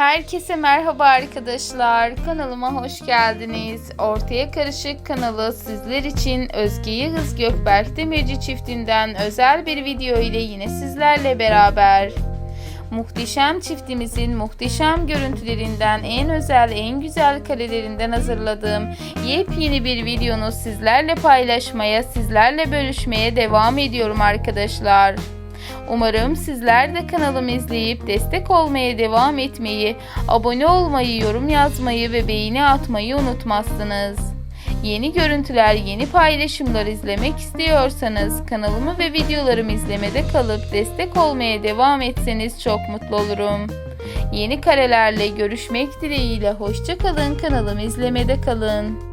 Herkese merhaba arkadaşlar. Kanalıma hoş geldiniz. Ortaya Karışık kanalı sizler için Özge Yıldız Gökberk Demirci çiftinden özel bir video ile yine sizlerle beraber. Muhteşem çiftimizin muhteşem görüntülerinden en özel en güzel karelerinden hazırladığım yepyeni bir videonu sizlerle paylaşmaya, sizlerle bölüşmeye devam ediyorum arkadaşlar. Umarım sizler de kanalımı izleyip destek olmaya devam etmeyi, abone olmayı, yorum yazmayı ve beğeni atmayı unutmazsınız. Yeni görüntüler, yeni paylaşımlar izlemek istiyorsanız kanalımı ve videolarımı izlemede kalıp destek olmaya devam etseniz çok mutlu olurum. Yeni karelerle görüşmek dileğiyle hoşça kalın kanalımı izlemede kalın.